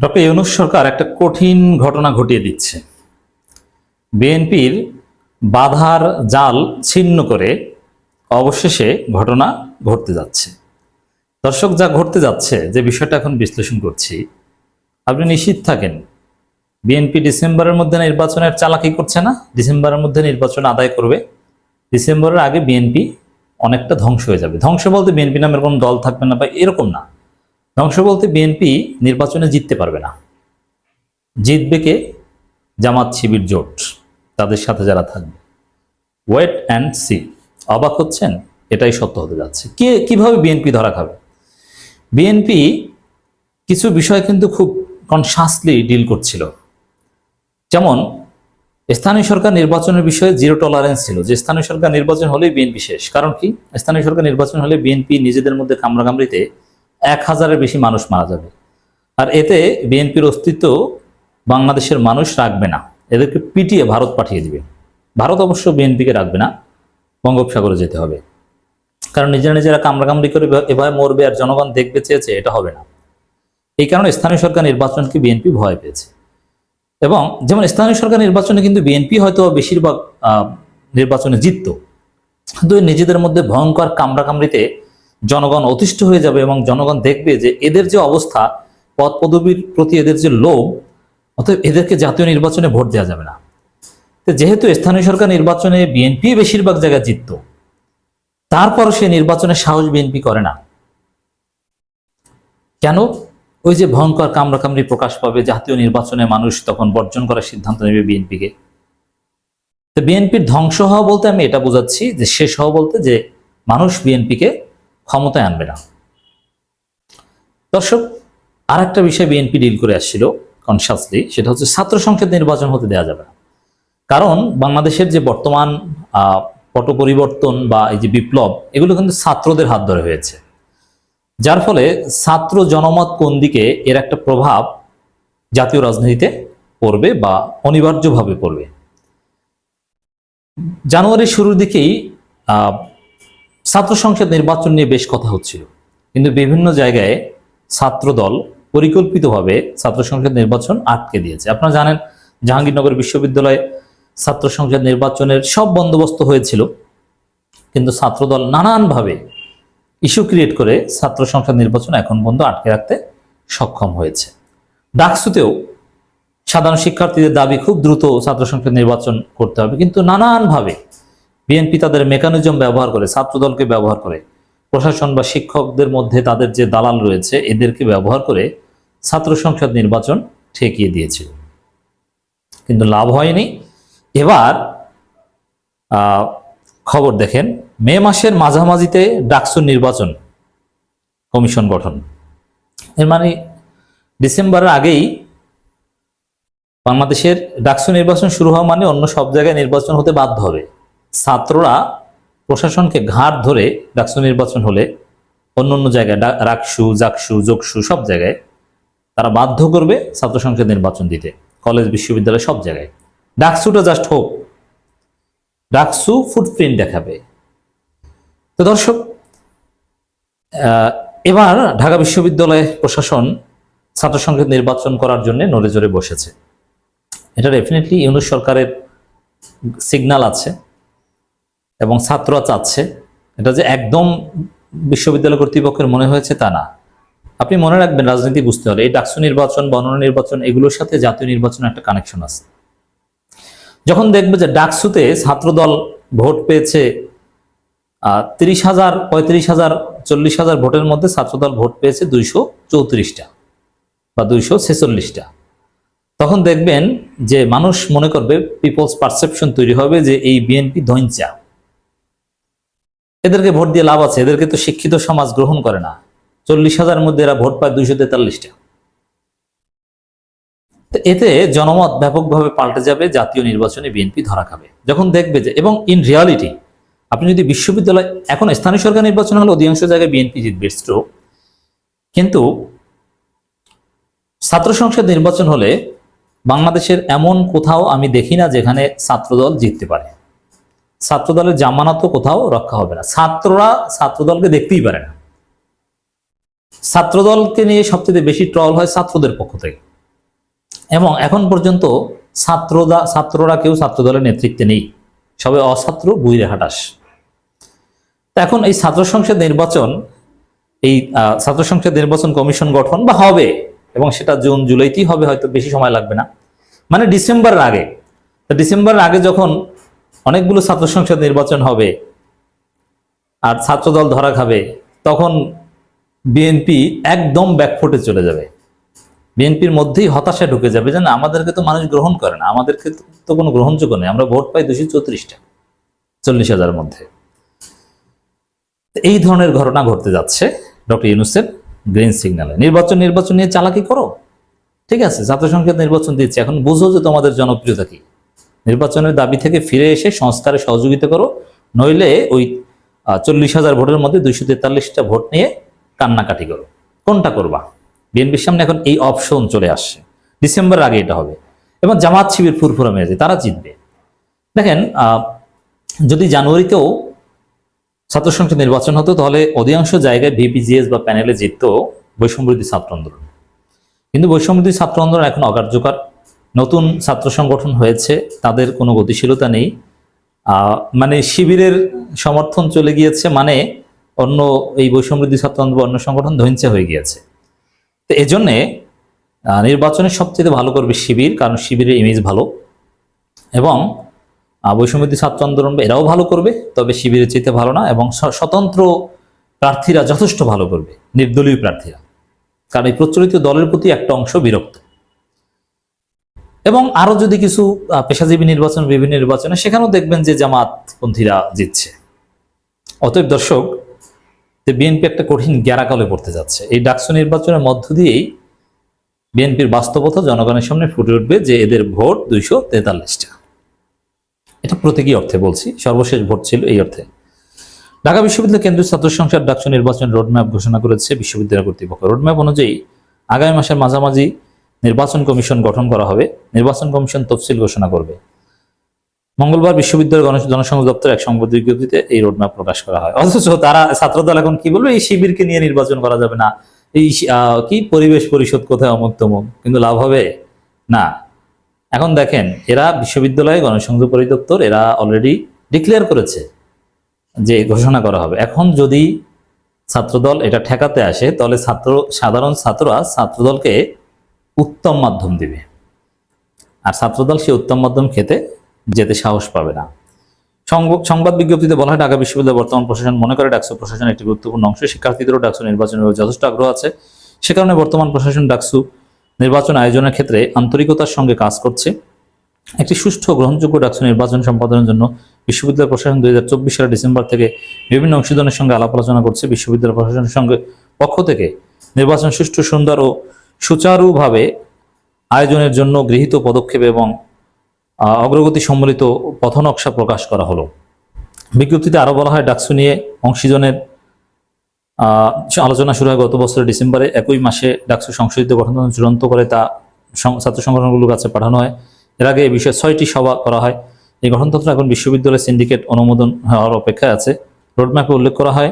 Doctor Yunus সরকার একটা কঠিন ঘটনা ঘটিয়ে দিচ্ছে। বিএনপির বাধার জাল ছিন্ন করে অবশেষে ঘটনা ঘটতে যাচ্ছে। দর্শক, যা ঘটতে যাচ্ছে, যে বিষয়টা এখন বিশ্লেষণ করছি, আপনি নিশ্চিত থাকেন, বিএনপি ডিসেম্বরের মধ্যে নির্বাচনের চালাকি করছে না? ডিসেম্বরের মধ্যে নির্বাচন আদায় করবে। ডিসেম্বরের আগে বিএনপি অনেকটা ধ্বংস হয়ে যাবে। ধ্বংস বলতে বিএনপি নামের কোনো দল থাকবে না বা এরকম না। ধ্বংস বলতে বিএনপি নির্বাচনে জিততে পারবে না। জিতবে কে? জামাত শিবির জোট, তাদের সাথে যারা থাকবে। ওয়েট অ্যান্ড সি অবাক হচ্ছেন? এটাই সত্য হতে যাচ্ছে। কে কীভাবে বিএনপি ধরা খাবে? বিএনপি কিছু বিষয় কিন্তু খুব কনসাসলি ডিল করছিল। যেমন, স্থানীয় সরকার নির্বাচনের বিষয়ে জিরো টলারেন্স ছিল। যে স্থানীয় সরকার নির্বাচন হলেই বিএনপি শেষ। কারণ কি? স্থানীয় সরকার নির্বাচন হলে বিএনপি নিজেদের মধ্যে কামড়াকামড়িতে এক হাজারের বেশি মানুষ মারা যাবে। আর এতে বিএনপির অস্তিত্ব বাংলাদেশের মানুষ রাখবে না। এদেরকে পিটিয়ে ভারত পাঠিয়ে দিবে। ভারত অবশ্য বিএনপিকে রাখবে না, বঙ্গোপসাগরে যেতে হবে। কারণ নিজেরা নিজেরা কামড়াকামড়ি করে এভাবে মরবে আর জনগণ দেখবে, চেয়েছে, এটা হবে না। এই কারণে স্থানীয় সরকার নির্বাচনকে বিএনপি ভয় পেয়েছে। এবং যেমন স্থানীয় সরকার নির্বাচনে কিন্তু বিএনপি হয়তো বেশিরভাগ নির্বাচনে জিতত। কিন্তু নিজেদের মধ্যে ভয়ঙ্কর কামড়াকামড়িতে জনগণ অতিষ্ঠ হয়ে যাবে এবং জনগণ দেখবে যে এদের যে অবস্থা পদ পদবীর প্রতি এদের যে লোভ, অতএব এদেরকে জাতীয় নির্বাচনে ভোট দেওয়া যাবে না। যেহেতু স্থানীয় সরকার নির্বাচনে বিএনপি বেশিরভাগ জায়গায় জিতত, তারপর সে নির্বাচনে সাহস বিএনপি করে না। কেন? ওই যে ভয়ঙ্কর কামরা কামড়াকামড়ি প্রকাশ পাবে, জাতীয় নির্বাচনে মানুষ তখন বর্জন করার সিদ্ধান্ত নেবে বিএনপিকে। তো বিএনপির ধ্বংস হওয়া বলতে আমি এটা বোঝাচ্ছি যে শেষ হওয়া বলতে যে মানুষ বিএনপিকে ক্ষমতায় আনবে না। দর্শক আর একটা বিষয় বিএনপি ডিল করে আসছিল কনসাসলি, সেটা হচ্ছে ছাত্র সংসদ নির্বাচন হতে দেওয়া যাবে কারণ বাংলাদেশের যে বর্তমান পট পরিবর্তন বা এই যে বিপ্লব, এগুলো কিন্তু ছাত্রদের হাত ধরে হয়েছে। যার ফলে ছাত্র জনমত কোন দিকে, এর একটা প্রভাব জাতীয় রাজনীতিতে পড়বে বা অনিবার্যভাবে পড়বে। জানুয়ারির শুরুর দিকেই ছাত্র সংসদ নির্বাচন নিয়ে বেশ কথা হচ্ছিল। কিন্তু বিভিন্ন জায়গায় ছাত্র দল পরিকল্পিতভাবে ছাত্র সংসদ নির্বাচন আটকে দিয়েছে। আপনারা জানেন, জাহাঙ্গীরনগর বিশ্ববিদ্যালয়ে ছাত্র সংসদ নির্বাচনের সব বন্দোবস্ত হয়েছিল। কিন্তু ছাত্র ছাত্রদল নানানভাবে ইস্যু ক্রিয়েট করে ছাত্র সংসদ নির্বাচন এখন পর্যন্ত আটকে রাখতে সক্ষম হয়েছে। ডাকসুতেও সাধারণ শিক্ষার্থীদের দাবি, খুব দ্রুত ছাত্র সংসদ নির্বাচন করতে হবে। কিন্তু নানানভাবে বিএনপি তাদের মেকানিজম ব্যবহার করে, ছাত্রদলকে ব্যবহার করে। প্রশাসন বা শিক্ষকদের মধ্যে তাদের যে দালাল রয়েছে, এদেরকে ব্যবহার করে ছাত্র সংসদ নির্বাচন ঠেকিয়ে দিয়েছিল কিন্তু লাভ হয়নি। এবার খবর দেখেন, মে মাসের মাঝামাঝিতে ডাকসুর নির্বাচন কমিশন গঠন। এর মানে ডিসেম্বরের আগেই বাংলাদেশের ডাকসু নির্বাচন শুরু হওয়া মানে অন্য সব জায়গায় নির্বাচন হতে বাধ্য হবে। ছাত্ররা প্রশাসনকে ঘাট ধরে ডাকসু নির্বাচন হলে অন্য অন্য জায়গায় রাকসু, জাকসু, যোগসু সব জায়গায় তারা বাধ্য করবে ছাত্র সংসদ নির্বাচন দিতে, কলেজ, বিশ্ববিদ্যালয় সব জায়গায়। ডাকসুটা জাস্ট হোক। ডাকসু ফুটপ্রিন্ট দেখাবে। তো দর্শক এবার ঢাকা বিশ্ববিদ্যালয় প্রশাসন ছাত্র সংসদ নির্বাচন করার জন্য নড়ে জোরে বসেছে। এটা ডেফিনেটলি ইউনুস সরকারের সিগন্যাল আছে। এবং ছাত্ররা চাচ্ছে, এটা যে একদম বিশ্ববিদ্যালয় কর্তৃপক্ষের মনে হয়েছে তা না। আপনি মনে রাখবেন রাজনীতি বুঝতে হলে, এই ডাকসু নির্বাচন, বর্ণনা নির্বাচন, এগুলোর সাথে জাতীয় নির্বাচনের একটা কানেকশন আছে। যখন দেখবে যে ডাকসুতে ছাত্রদল ভোট পেয়েছে তিরিশ হাজার, পঁয়ত্রিশ হাজার, চল্লিশ হাজার ভোটের মধ্যে ছাত্রদল ভোট পেয়েছে দুইশো চৌত্রিশটা বা দুইশো ছেচল্লিশটা। তখন দেখবেন যে মানুষ মনে করবে পিপলস পারসেপশন তৈরি হবে যে এই বিএনপি ধৈঞ্চা এদেরকে ভোট দিয়ে লাভ আছে। এদেরকে তো শিক্ষিত সমাজ গ্রহণ করে না। চল্লিশ হাজার মধ্যে এরা ভোট পায় দুইশো তেতাল্লিশটা। এতে জনমত ব্যাপকভাবে পাল্টে যাবে, জাতীয় নির্বাচনে বিএনপি ধরা খাবে। যখন দেখবে যে, এবং ইন রিয়ালিটি আপনি যদি বিশ্ববিদ্যালয়, এখন স্থানীয় সরকার নির্বাচন হলে অধিকাংশ জায়গায় বিএনপি জিতবে স্ট্রো কিন্তু ছাত্র সংসদ নির্বাচন হলে বাংলাদেশের এমন কোথাও আমি দেখি না যেখানে ছাত্রদল জিততে পারে। ছাত্রদলের জামানতও কোথাও রক্ষা হবে না। ছাত্ররা ছাত্রদলকে দেখতেই পারে না। ছাত্রদলকে নিয়ে সবচেয়ে বেশি ট্রল হয় ছাত্রদের পক্ষ থেকে। এবং এখন পর্যন্ত ছাত্রদা, ছাত্ররা কেউ ছাত্রদলের নেতৃত্বে নেই। সবাই অছাত্র বুইরে হাটাস। এখন এই ছাত্র সংসদ নির্বাচন, এই ছাত্র সংসদ নির্বাচন কমিশন গঠন বা হবে, এবং সেটা জুন জুলাইতেই হবে, হয়তো বেশি সময় লাগবে না। মানে ডিসেম্বরের আগে। ডিসেম্বরের আগে যখন অনেকগুলো ছাত্র সংসদ নির্বাচন হবে আর ছাত্রদল ধরা খাবে, তখন বিএনপি একদম ব্যাকফুটে চলে যাবে। বিএনপির মধ্যেই হতাশা ঢুকে যাবে যে না, আমাদেরকে তো মানুষ গ্রহণ করে না, আমাদেরকে তো- কোনো গ্রহণযোগ্য নেই, আমরা ভোট পাই দুশো চৌত্রিশটা, চল্লিশ হাজার মধ্যে। এই ধরনের ঘটনা ঘটতে যাচ্ছে ডক্টর ইউনুসের গ্রিন সিগন্যালে। নির্বাচন নির্বাচন নিয়ে চালাকি করো। ঠিক আছে, ছাত্র সংসদ নির্বাচন দিচ্ছে, এখন বুঝো যে তোমাদের জনপ্রিয়তা কি। নির্বাচনের দাবি থেকে ফিরে এসে সংস্কারে সহযোগিতা করো, নইলে ওই চল্লিশ হাজার ভোটের মধ্যে দুইশো তেতাল্লিশটা ভোট নিয়ে কান্নাকাটি করো। কোনটা করবা? বিএনপির সামনে এখন এই অপশন চলে আসছে। ডিসেম্বরের আগে এটা হবে। এবং জামাত শিবির ফুরফুরা মেরেছে তারা জিতবে। দেখেন যদি জানুয়ারিতেও ছাত্র সংসদ নির্বাচন হতো, তাহলে অধিকাংশ জায়গায় ভিপিজিএস বা প্যানেলে জিততো বৈষম্যবিরোধী ছাত্র আন্দোলন। কিন্তু বৈষম্যবিরোধী ছাত্র আন্দোলন এখন অকার্যকর। নতুন ছাত্র সংগঠন হয়েছে তাদের কোনো গতিশীলতা নেই। মানে শিবিরের সমর্থন চলে গিয়েছে মানে অন্য এই বৈষম্যবিরোধী ছাত্র আন্দোলন অন্য সংগঠন ধৈর্য হয়ে গিয়েছে। তো এজন্যে নির্বাচনে সবচেয়ে ভালো করবে শিবির কারণ শিবিরের ইমেজ ভালো। এবং আহ, ছাত্র আন্দোলন এরাও ভালো করবে তবে শিবিরের চাইতে ভালো না এবং স্বতন্ত্র প্রার্থীরা যথেষ্ট ভালো করবে নির্দলীয় প্রার্থীরা। কারণ এই প্রচলিত দলের প্রতি একটা অংশ বিরক্ত। এবং আরও যদি কিছু পেশাজীবী নির্বাচন, বিভিন্ন নির্বাচনে সেখানেও দেখবেন যে জামাতপন্থীরা জিতছে। অতএব দর্শক, যে বিএনপি একটা কঠিন গ্যারাকলে পড়তে যাচ্ছে, এই ডাকসু নির্বাচনের মধ্য দিয়েই বিএনপির বাস্তবতা জনগণের সামনে ফুটে উঠবে যে এদের ভোট দুইশো তেতাল্লিশটা। এটা প্রতীকী অর্থে বলছি, সর্বশেষ ভোট ছিল এই অর্থে। ঢাকা বিশ্ববিদ্যালয় কেন্দ্রীয় ছাত্র সংসদ ডাকসু নির্বাচন রোডম্যাপ ঘোষণা করেছে বিশ্ববিদ্যালয় কর্তৃপক্ষ। রোডম্যাপ অনুযায়ী আগামী মাসের মাঝামাঝি নির্বাচন কমিশন গঠন করা হবে, নির্বাচন কমিশন তফসিল ঘোষণা করবে। মঙ্গলবার বিশ্ববিদ্যালয় জনসংযোগ দপ্তর এক সংবাদ বিজ্ঞপ্তিতে এই রোডম্যাপ প্রকাশ করা হয়। অথচ তারা, ছাত্রদল এখন কি বলবে? এই শিবিরকে নিয়ে নির্বাচন করা যাবে না। এই কি? পরিবেশ পরিষদ কোথায় অমুক তমুক? কিন্তু লাভ হবে? না। এখন দেখেন, এরা বিশ্ববিদ্যালয় গণসংযোগ পরিদপ্তর, এরা অলরেডি ডিক্লেয়ার করেছে যে ঘোষণা করা হবে। এখন যদি ছাত্রদল এটা ঠেকাতে আসে, তাহলে ছাত্র, সাধারণ ছাত্ররা ছাত্রদলকে উত্তম মাধ্যম দিবে। আর ছাত্রদল সেই উত্তম মাধ্যম খেতে যেতে সাহস পাবে না। সংব- সংবাদ বিজ্ঞপ্তিতে বলা হয়, ঢাকা বিশ্ববিদ্যালয় বর্তমান প্রশাসন মনে করে ডাকসু প্রশাসনের একটি গুরুত্বপূর্ণ অংশ। শিক্ষার্থীদেরও ডাকসু নির্বাচনের যথেষ্ট আগ্রহ আছে। সে কারণে বর্তমান প্রশাসন ডাকসু নির্বাচন আয়োজনের ক্ষেত্রে আন্তরিকতার সঙ্গে কাজ করছে। একটি সুষ্ঠু গ্রহণযোগ্য ডাকসু নির্বাচন সম্পাদনের জন্য বিশ্ববিদ্যালয় প্রশাসন দুই হাজার চব্বিশ সালের ডিসেম্বর থেকে বিভিন্ন অংশীদারের সঙ্গে আলাপ আলোচনা করছে। বিশ্ববিদ্যালয় প্রশাসনের সঙ্গে পক্ষ থেকে নির্বাচন সুষ্ঠু, সুন্দর ও সুচারুভাবে আয়োজনের জন্য গৃহীত পদক্ষেপ এবং অগ্রগতি সম্মিলিত পথনকশা প্রকাশ করা হলো। বিজ্ঞপ্তিতে আরও বলা হয়, ডাকসু নিয়ে অংশীজনের আলোচনা শুরু হয় গত বছরের ডিসেম্বরে। একই মাসে ডাকসু সংশোধিত গঠনতন্ত্র চূড়ান্ত করে তা ছাত্র সংগঠনগুলোর কাছে পাঠানো হয়। এর আগে এই বিষয়ে ছয়টি সভা করা হয়। এই গঠনতন্ত্র এখন বিশ্ববিদ্যালয় সিন্ডিকেট অনুমোদন হওয়ার অপেক্ষায় আছে। রোডম্যাপে উল্লেখ করা হয়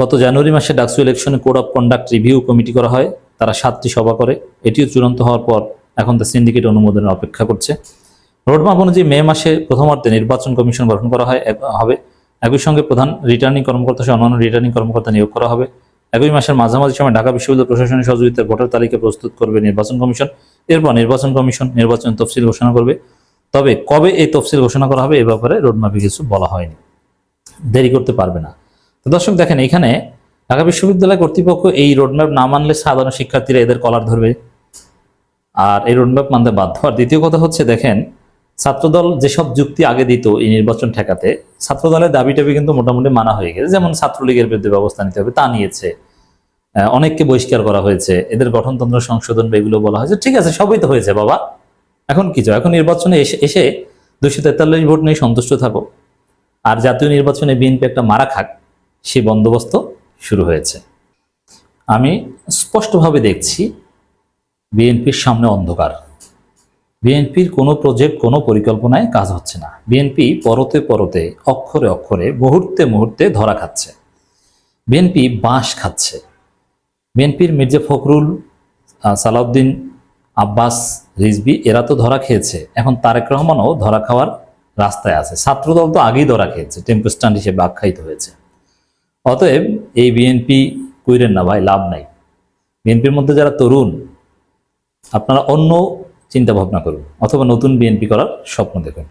গত জানুয়ারি মাসে ডাকসু ইলেকশনে code of conduct review committee করা হয়। তারা সাতটি সভা করে। এটিও চূড়ান্ত হওয়ার পর এখন তা সিন্ডিকেট অনুমোদনের অপেক্ষা করছে। রোডম্যাপ অনুযায়ী মে মাসে প্রথমার্ধে নির্বাচন কমিশন গঠন করা হয় হবে। একই সঙ্গে প্রধান রিটার্নিং কর্মকর্তা সহ অন্যান্য রিটার্নিং কর্মকর্তা নিয়োগ করা হবে। একই মাসের মাঝামাঝি সময় ঢাকা বিশ্ববিদ্যালয় প্রশাসনের সহযোগিতায় ভোটার তালিকা প্রস্তুত করবে নির্বাচন কমিশন। এরপর নির্বাচন কমিশন নির্বাচন তফসিল ঘোষণা করবে। তবে কবে এই তফসিল ঘোষণা করা হবে এ ব্যাপারে রোডম্যাপে কিছু বলা হয়নি। দেরি করতে পারবে না। তো দর্শক দেখেন, এখানে ঢাকা বিশ্ববিদ্যালয় কর্তৃপক্ষ এই রোডম্যাপ না মানলে সাধারণ শিক্ষার্থীরা এদের কলার ধরবে। আর এই রোডম্যাপ মানতে বাধ্য আর দ্বিতীয় কথা হচ্ছে, দেখেন, ছাত্রদল যেসব যুক্তি আগে দিত এই নির্বাচন ঠেকাতে, ছাত্রদলের দাবি টাবি কিন্তু মোটামুটি মানা হয়ে গেছে। যেমন ছাত্রলীগের বিরুদ্ধে ব্যবস্থা নিতে হবে, তা নিয়েছে। অনেককে বহিষ্কার করা হয়েছে, এদের গঠনতন্ত্র সংশোধন এগুলো বলা হয়েছে। ঠিক আছে, সবই তো হয়েছে বাবা। এখন কি চাও? এখন নির্বাচনে এসে এসে দুশো তেতাল্লিশ ভোট নিয়ে সন্তুষ্ট থাকো। আর জাতীয় নির্বাচনে বিএনপি একটা মারা খাক। সে বন্দোবস্ত শুরু হয়েছে। আমি স্পষ্টভাবে দেখছি বিএনপির সামনে অন্ধকার। বিএনপির কোনো প্রজেক্ট কোনো পরিকল্পনায় কাজ হচ্ছে না। বিএনপি পরতে পরতে, অক্ষরে অক্ষরে, মুহূর্তে মুহূর্তে ধরা খাচ্ছে। বিএনপি বাঁশ খাচ্ছে। বিএনপির মির্জা ফখরুল সালাউদ্দিন আব্বাস রিজবি এরা তো ধরা খেয়েছে। এখন তারেক রহমানও ধরা খাওয়ার রাস্তায় আছে। ছাত্রদল তো আগেই ধরা খেয়েছে টেম্পো স্ট্যান্ড হিসেবে আখ্যায়িত হয়েছে। অতএব এই বিএনপি কুইরেন না ভাই, লাভ নাই। বিএনপির মধ্যে যারা তরুণ, আপনারা অন্য চিন্তা ভাবনা করুন অথবা নতুন বিএনপি করার স্বপ্ন দেখুন।